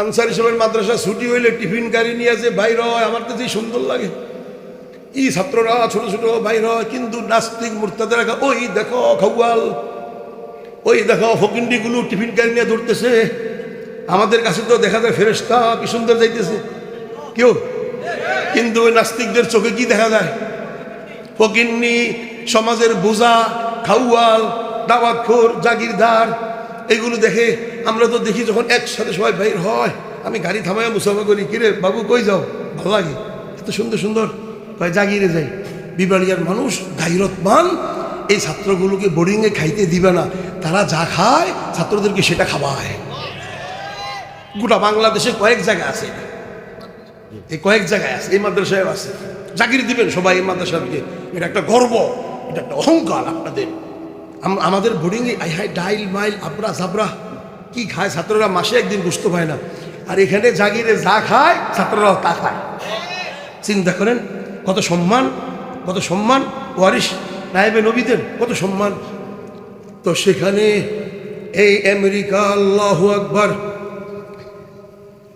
আনসারি সবাই মাদ্রাসা ছুটি হইলে টিফিন গাড়ি নিয়ে আসে বাইর হয়, আমার যে সুন্দর লাগে। ই ছাত্ররা ছোট ছোট বাইর হয়, কিন্তু নাস্তিক মুরতাদের ওই দেখো খগুয়াল ওই দেখো ফকিন্ডিগুলো টিফিন গাড়ি নিয়ে ধরতেছে আমাদের কাছে তো দেখা যায় ফেরেস্তা কি সুন্দর যাইতেছে। কেউ? কিন্তু ওই নাস্তিকদের চোখে কি দেখা যায়? ফকিন্নি, সমাজের বোঝা খাউয়াল দাওয়াতখোর, জাগিরদার, এগুলো দেখে আমরা তো দেখি যখন একসাথে সবাই বাইর হয়, আমি গাড়ি থামায় মুসাফা করি, কিরে বাবু, কই যাও? ভালো লাগে। এত সুন্দর সুন্দর। কয় জাগিরে যাই। বিবাড়িয়ার মানুষ গাইরতমান এই ছাত্রগুলোকে বোর্ডিংয়ে খাইতে দিবে না। তারা যা খায়, ছাত্রদেরকে সেটা খাওয়ায়। গোটা বাংলাদেশে কয়েক জায়গায় আছে। এই কয়েক জায়গায় আছে, এই মাদ্রাসায় আছে। চাকরি দিবেন সবাই এই মাদ্রাসাকে। এটা একটা গর্ব, এটা একটা অহংকার আপনাদের। আমাদের বোর্ডিংয়ে আই হাই ডাইল, মাইল আবরা জাবরা কি খায়? ছাত্ররা মাসে একদিন বুঝতে পায় না। আর এখানে জাগিরে যা খায়, ছাত্ররাও তা খায়। চিন্তা করেন, কত সম্মান কত সম্মান ওয়ারিস নায়েবে নবীদের, কত সম্মান। তো সেখানে এই আমেরিকা, আল্লাহ আকবার,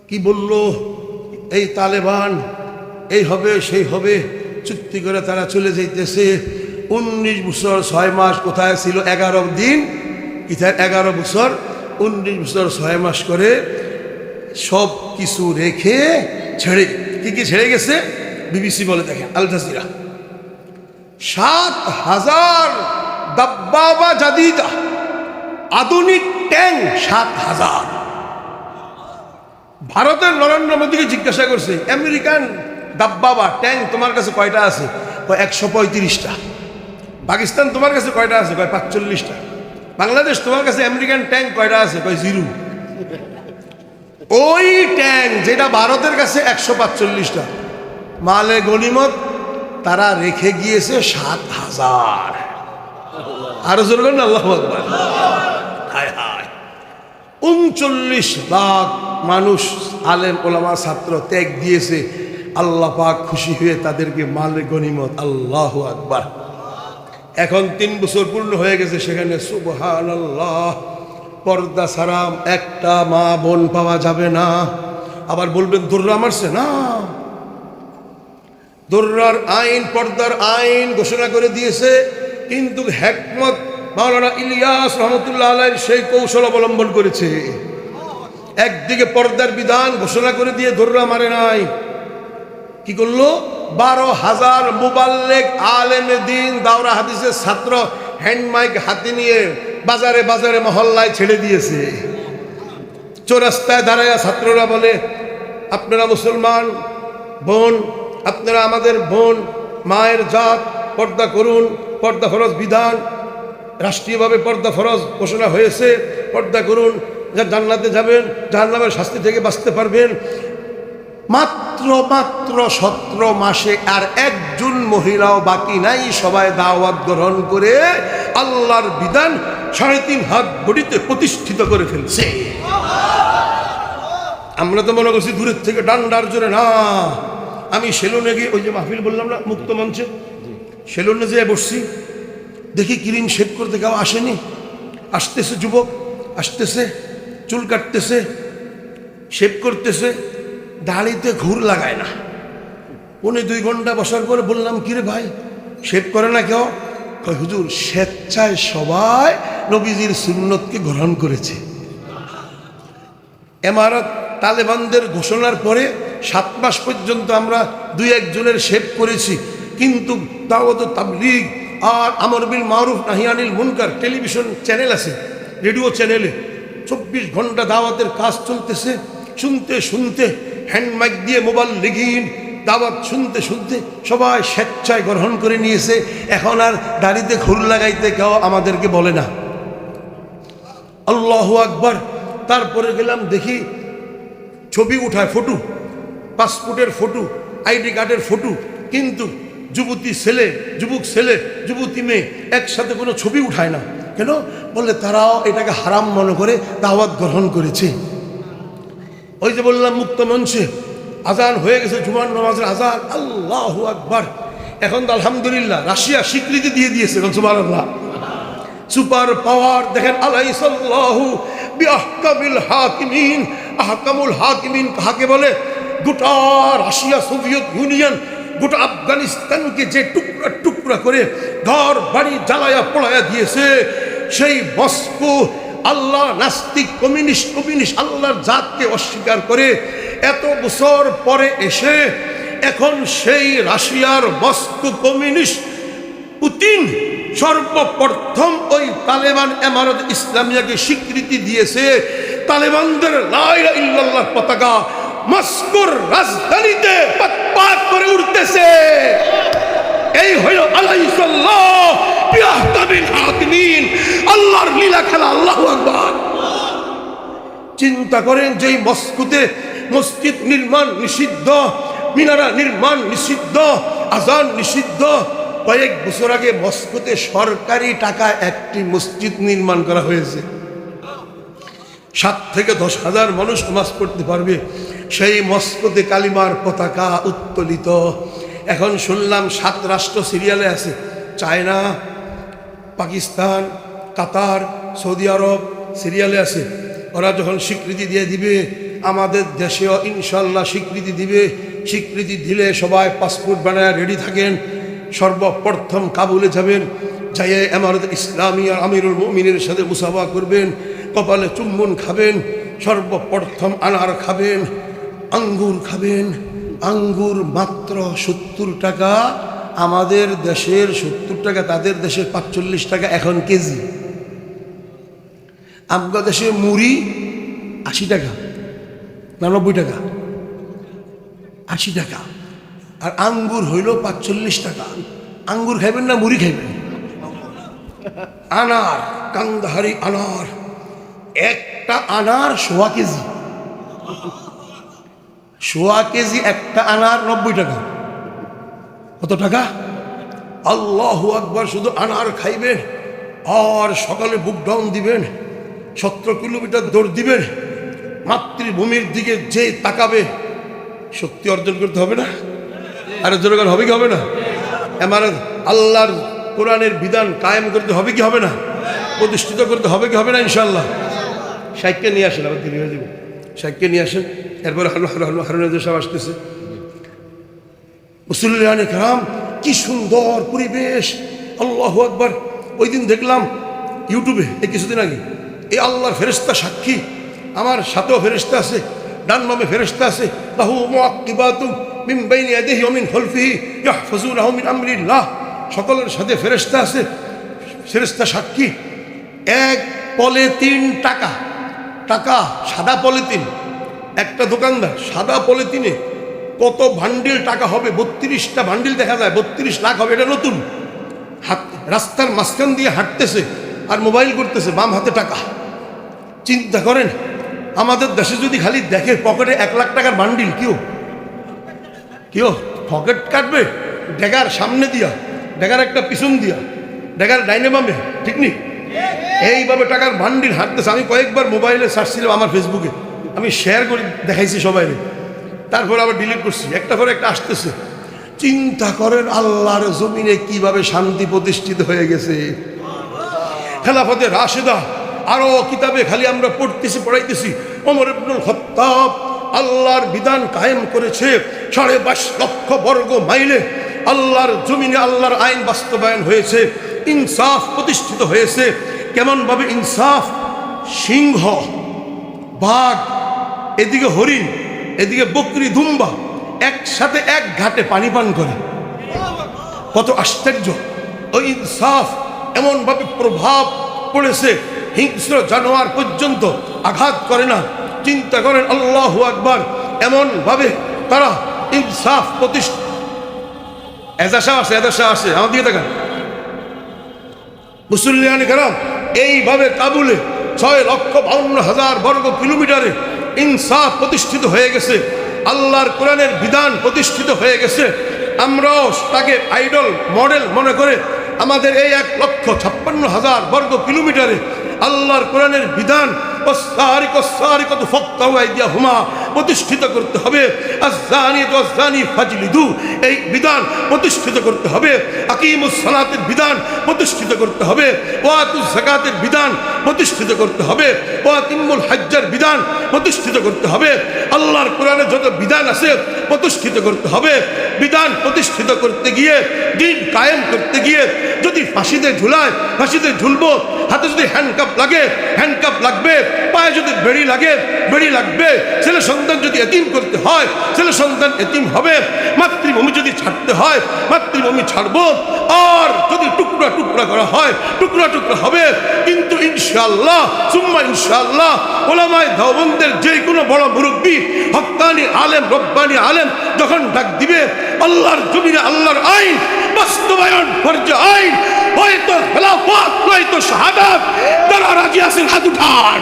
কি বলল? এই তালেবান, এই হবে, সেই হবে, চুক্তি করে তারা চলে যাইতেছে। উনিশ বছর ছয় মাস কোথায় ছিল? এগারো দিন, ইথার এগারো বছর উনিশ বছর ছয় মাস করে সব কিছু রেখে ছেড়ে, কি কি ছেড়ে গেছে? বিবিসি বলে দেখেন, আল জাজিরা। সাত হাজার দাব্বাবা জাদিদা, আধুনিক ট্যাঙ্ক সাত হাজার। ভারতের নরেন্দ্র মোদীকে জিজ্ঞাসা করছে, আমেরিকান ডাব্বা বা ট্যাঙ্ক তোমার কাছে কয়টা আছে? একশো পঁয়ত্রিশটা। পাকিস্তান তোমার কাছে কয়টা আছে? কয়, পাঁচচল্লিশটা। বাংলাদেশ তোমার কাছে আমেরিকান ট্যাঙ্ক কয়টা আছে? কয় জিরো। ওই ট্যাঙ্ক যেটা ভারতের কাছে একশো পাঁচচল্লিশটা। মালে গনিমত তারা রেখে গিয়েছে সাত হাজার। আরও জোর করেন আল্লাহ আকবার। হায় হায়। উনচল্লিশ লাখ মানুষ, আলেম, ওলামা, ছাত্র ত্যাগ দিয়েছে। আল্লাহ পাক খুশি হয়ে তাদেরকে মাল গনিমত আল্লাহ আকবার। এখন তিন বছর পূর্ণ হয়ে গেছে সেখানে সুবহান আল্লাহ পর্দা সারাম একটা মা বোন পাওয়া যাবে না। আবার বলবেন দুর্রা মারছে? না। দর্রার আইন, পর্দার আইন ঘোষণা করে দিয়েছে, কিন্তু হেকমত মাওলানা ইলিয়াস রহমতুল্লাহ আলাইর সেই কৌশল অবলম্বন করেছে। একদিকে পর্দার বিধান ঘোষণা করে দিয়ে দর্রা মারে নাই। কি করল? বারো হাজার মোবাল্লেক আলেমে দিন দাওরা হাদিসের ছাত্র হ্যান্ড মাইক হাতে নিয়ে বাজারে বাজারে মহল্লায় ছেড়ে দিয়েছে। চৌরাস্তায় দাঁড়ায় ছাত্ররা বলে, আপনারা মুসলমান, বোন, আপনারা আমাদের বোন, মায়ের জাত, পর্দা করুন, পর্দা ফরজ বিধান, রাষ্ট্রীয়ভাবে পর্দা ফরজ ঘোষণা হয়েছে, পর্দা করুন, যা জান্নাতে যাবেন, জাহান্নামের শাস্তি থেকে বাঁচতে পারবেন। মাত্র মাত্র সতেরো মাসে আর একজন মহিলাও বাকি নাই, সবাই দাওয়াত গ্রহণ করে আল্লাহর বিধান সাড়ে তিন হাত বডিতে প্রতিষ্ঠিত করে ফেলছে। আমরা তো মনে করছি দূরের থেকে ডান্ডার জোরে, না, আমি সেলুনে গিয়ে, ওই যে মাহফিল বললাম না, মুক্ত মঞ্চে, সেলুনে যেয়ে বসছি, দেখি ক্রিম শেভ করতে কেউ আসেনি, আসতেছে যুবক, আসতেছে, চুল কাটতেছে, শেভ করতেছে দাড়িতে ঘুর লাগায় না। উনি দুই ঘণ্টা বসার পরে বললাম, কিরে ভাই শেভ করে না কেউ? হুজুর, স্বেচ্ছায় সবাই নবীজির সুন্নতকে গ্রহণ করেছে। এমারত তালেবানদের ঘোষণার পরে সাত মাস পর্যন্ত আমরা দুই একজনের শেভ করেছি। কিন্তু দাওয়াত তাবলিগ আর আমর বিল মারুফ নাহিয়ানিল মুনকার টেলিভিশন চ্যানেল আছে, রেডিও চ্যানেলে। চব্বিশ ঘণ্টা দাওয়াতের কাজ চলতেছে। শুনতে শুনতে হ্যান্ড মাইক দিয়ে মোবাইল লিগিন দাওয়াত শুনতে শুনতে সবাই স্বেচ্ছায় গ্রহণ করে নিয়েছে। এখন আর দাড়িতে ঘুর লাগাইতে কেউ আমাদেরকে বলে না। আল্লাহ আকবার। তারপরে গেলাম দেখি ছবি উঠায় ফটো, পাসপোর্টের ফটো, আইডি কার্ডের ফটো। কিন্তু যুবতী ছেলে, যুবক ছেলে, যুবতী মেয়ে একসাথে কোনো ছবি উঠায় না। কেন? বললে তারাও এটাকে হারাম মনে করে দাওয়াত গ্রহণ করেছে। ওই যে বললাম, মুক্ত মঞ্চে। আজান হয়ে গেছে, জুমার নামাজের আজান। আল্লাহ আকবার। এখন তো আলহামদুলিল্লাহ, রাশিয়া স্বীকৃতি দিয়ে দিয়েছে সুবাহ আল্লাহ সুপার পাওয়ার, দেখেন হাকিমিন কাহাকে বলে? গোটা রাশিয়া, সোভিয়েত ইউনিয়ন, গোটা আফগানিস্তানকে যে টুকরা টুকরা করে ঘর বাড়ি জ্বালায়া পোড়ায়া দিয়েছে, সেই মস্কো আল্লাহ নাস্তিক, কমিউনিস্ট কমিউনিস্ট, আল্লাহর জাতকে অস্বীকার করে এত বছর পরে এসে এখন সেই রাশিয়ার মস্কো কমিউনিস্ট পুতিন সর্বপ্রথম ওই তালেবান এমারত ইসলামিয়াকে স্বীকৃতি দিয়েছে। তালেবানদের লাইলা ইল্লাল্লাহ পতাকা মস্কোর রাজধানীতে পাত করে উঠতেছে এই হইল আলাইসাল্লাহ আল্লাহর লীলা খেলা, আল্লাহু চিন্তা করেন যেই মস্কোতে মসজিদ নির্মাণ নিষিদ্ধ, মিনারা নির্মাণ নিষিদ্ধ, আজান নিষিদ্ধ, কয়েক বছর আগে মস্কোতে সরকারি টাকা একটি মসজিদ নির্মাণ করা হয়েছে। সাত থেকে দশ হাজার মানুষ নামাজ পড়তে পারবে। সেই মস্কোতে কালিমার পতাকা উত্তোলিত। এখন শুনলাম সাত রাষ্ট্র সিরিয়ালে আছে। China Pakistan, Qatar, Saudi Arab, সিরিয়ালে আছে। ওরা যখন স্বীকৃতি দিয়ে দিবে, আমাদের দেশেও ইনশাল্লাহ স্বীকৃতি দিবে। স্বীকৃতি দিলে সবাই পাসপোর্ট বানায় রেডি থাকেন। সর্বপ্রথম কাবুলে যাবেন, যাইয়ে এমারত ইসলামী আর আমিরুল মমিনের সাথে মুসাফা করবেন, কপালে চুম্বন খাবেন, সর্বপ্রথম আনার খাবেন, আঙ্গুর খাবেন। আঙ্গুর মাত্র সত্তর টাকা আমাদের দেশের সত্তর টাকা, তাদের দেশের পাঁচচল্লিশ টাকা এখন কেজি। আমরা দেশে মুড়ি আশি টাকা না নব্বই টাকা, আশি টাকা। আর আঙ্গুর হইল পাঁচচল্লিশ টাকা। আঙ্গুর খাইবেন না মুড়ি খাইবেন? আনার, কান্দাহারি আনার, একটা আনার সোয়া কেজি। সোয়া কেজি একটা আনার নব্বই টাকা। কত টাকা? আল্লাহ আকবার, শুধু আনার খাইবেন আর সকালে বুক ডাউন দিবেন সতেরো কিলোমিটার দৌড় দিবেন, মাতৃভূমির দিকে যে তাকাবে, শক্তি অর্জন করতে হবে না? আরে জোরগান হবে কি হবে না? আমার আল্লাহর কোরআনের বিধান কায়েম করতে হবে কি হবে না? প্রতিষ্ঠিত করতে হবে কি হবে না ইনশাল্লাহ সাইককে নিয়ে আসেন, আবার হয়ে যাবে। সাইককে নিয়ে আসেন, এরপর হারুন সাহেব আসতেছে। মুসল্লান কারাম, কি সুন্দর পরিবেশ। আল্লাহ আকবার। ওই দিন দেখলাম ইউটিউবে, এই কিছুদিন আগে, এই আল্লাহর ফেরেস্তা সাক্ষী। আমার সাথেও ফেরেস্তা আছে, ডান নামে ফেরেস্তা আছে। লাহু মুআক্কিবাতুম মিন বাইনি ইয়াদিহি ওয়া মিন খালফিহি ইয়াহফাজুনাহু মিন আমরিল্লাহ। সকলের সাথে ফেরেস্তা আছে ফেরেস্তা সাক্ষী। এক পলিথিন টাকা টাকা সাদা পলিথিন। একটা দোকানদার সাদা পলিথিনে কত ভান্ডিল টাকা হবে? বত্রিশটা ভান্ডিল দেখা যায়, বত্রিশ লাখ হবে, এটা নতুন। হাত, রাস্তার মাঝখান দিয়ে হাঁটতেছে আর মোবাইল করতেছে, বাম হাতে টাকা। চিন্তা করেন, আমাদের দেশে যদি খালি দেখে পকেটে এক লাখ টাকার বান্ডিল কেউ কেউ পকেট কাটবে? ডেগার সামনে দিয়া ডেগার একটা পিছন দিয়া ডেগার ডাইনে বামে, ঠিক নি? এইভাবে টাকার বান্ডিল হাঁটতেছে। আমি কয়েকবার মোবাইলে সার্চ ছিলাম আমার ফেসবুকে আমি শেয়ার করে দেখাইছি সবাই তারপর আবার ডিলিট করছি। একটা পরে একটা আসতেছে। চিন্তা করেন আল্লাহর জমিনে কীভাবে শান্তি প্রতিষ্ঠিত হয়ে গেছে। খেলাফতে রাশেদা, আরও কিতাবে খালি আমরা পড়তেছি, পড়াইতেছি। ওমর ইবনুল খত্তাব আল্লাহর বিধান কায়েম করেছে সাড়ে বাইশ লক্ষ বর্গ মাইলে। আল্লাহর জমিনে আল্লাহর আইন বাস্তবায়ন হয়েছে, ইনসাফ প্রতিষ্ঠিত হয়েছে। কেমনভাবে ইনসাফ? সিংহ, বাঘ, এদিকে হরিণ এদিকে বকরি দুম্বা একসাথে এক ঘাটে পানি পান করে। কত আশ্চর্য। ওই ইনসাফ, এমনভাবে প্রভাব পড়েছে, হিংস্র জানোয়ার পর্যন্ত আঘাত করে না। চিন্তা করেন, আল্লাহ আকবার, এমনভাবে তারা ইনসাফ প্রতিষ্ঠা আছে এজাশা আছে, আমার দিকে দেখান মুসল্লিয়ানি এইভাবে কাবুলে ছয় লক্ষ বাউন্ন হাজার বর্গ কিলোমিটারে ইনসাফ প্রতিষ্ঠিত হয়ে গেছে, আল্লাহর কোরআনের বিধান প্রতিষ্ঠিত হয়ে গেছে, আমরাও তাকে আইডল মডেল মনে করে আমাদের এই এক লক্ষ ছাপ্পান্ন হাজার বর্গ কিলোমিটারে আল্লাহর কোরআনের বিধান হুমা প্রতিষ্ঠিত করতে হবে। এই বিধান প্রতিষ্ঠিত করতে হবে। সালাতের বিধান প্রতিষ্ঠিত করতে হবে। ওয়াতুস জাকাতের বিধান প্রতিষ্ঠিত করতে হবে। ওয়াতিমুল হজ্জার বিধান প্রতিষ্ঠিত করতে হবে। আল্লাহর কোরআনে যত বিধান আছে প্রতিষ্ঠিত করতে হবে। বিধান প্রতিষ্ঠিত করতে গিয়ে, দিন কায়েম করতে গিয়ে যদি ফাঁসিতে ঝুলায়, ফাঁসিতে ঝুলবো, হাতে যদি হ্যান্ডকাপ লাগে হ্যান্ডকাপ লাগবে, পায়ে যদি বেড়ি লাগে, বেড়ি লাগবে, ছেলে সন্তান যদি এতিম করতে হয়, ছেলে সন্তান এতিম হবে। মাতৃভূমি যদি ছাড়তে হয়, মাতৃভূমি ছাড়বো। আর যদি টুকরা টুকরা করা হয়, টুকরা টুকরা হবে। কিন্তু ইনশাআল্লাহ, সুম্মা ইনশাআল্লাহ, ওলামায় দেওবন্দের যে কোনো বড় মুরব্বী হক্কানি আলেম, রব্বানি আলেম, যখন ডাক দিবে, আল্লাহর জমিনে আল্লাহর আইন, বাস্তবায়ন ফরজ আইন হয়তো খেলাফত নয়তো শাহাদাত তারা রাজি আছেন হাত উঠান।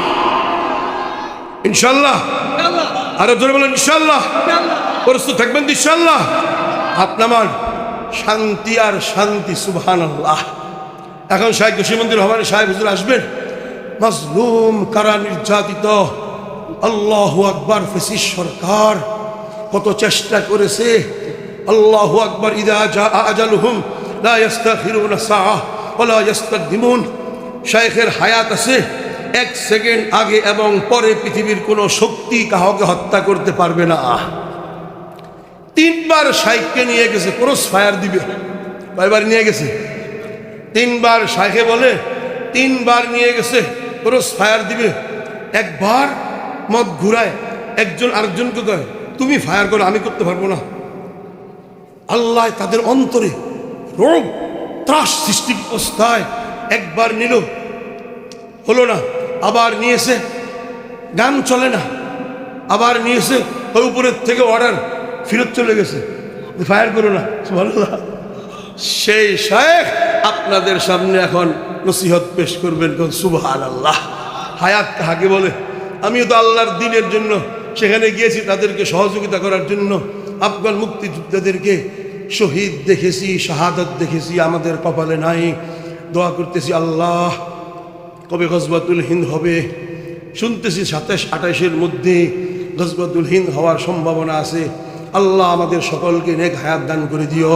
ইনশাআল্লাহ। আরও জোরে বলেন ইনশাআল্লাহ। প্রস্তুত থাকবেন ইনশাআল্লাহ? হাত শান্তি আর শান্তি সুবহানাল্লাহ। এখন শাহেদ জসিমন্দির হবানি সাহেব হুজুর আসবেন। মাজলুম কারা নির্যাতিত? আল্লাহু আকবার ফেসিস সরকার। কত চেষ্টা করেছে। আল্লাহু আকবার ইদা জা আজালুহুম লা ইস্তাখিরুনা সাআহ ওয়া লা ইস্তাকদিমুন শাইখের হায়াত আছে। এক সেকেন্ড আগে এবং পরে পৃথিবীর কোনো শক্তি কাহকে হত্যা করতে পারবে না। তিনবার শাইখকে নিয়ে গেছে, ক্রস ফায়ার দিবে। কয়বার নিয়ে গেছে? তিনবার শাইখে বলে, তিনবার নিয়ে গেছে, ক্রস ফায়ার দিবে। একবার মদ ঘুরায়, একজন আরেকজনকে কয়, তুমি ফায়ার করো, আমি করতে পারব না। আল্লাহ তাদের অন্তরে রোগ, ত্রাস সৃষ্টি অবস্থায় একবার নিল। হলো না। আবার নিয়েছে। গান চলে না। আবার নিয়েছে। ওই উপরের থেকে অর্ডার ফেরত চলে গেছে। ফায়ার করো না। সুবহানাল্লাহ। সেই শেখ আপনাদের সামনে এখন নসিহত পেশ করবেন কোন সুবহান আল্লাহ হায়াত কাহাকে বলে? আমিও তো আল্লাহর দিনের জন্য সেখানে গিয়েছি তাদেরকে সহযোগিতা করার জন্য। আফগান মুক্তিযোদ্ধাদেরকে শহীদ দেখেছি, শাহাদত দেখেছি, আমাদের কপালে নাই। দোয়া করতেছি আল্লাহ কবে গজবাতুল হিন্দ হবে? শুনতেছি সাতাশ, আঠাশের মধ্যে গজবাতুল হিন্দ হওয়ার সম্ভাবনা আছে। আল্লাহ আমাদের সকলকে নেক হায়াত দান করে দিও।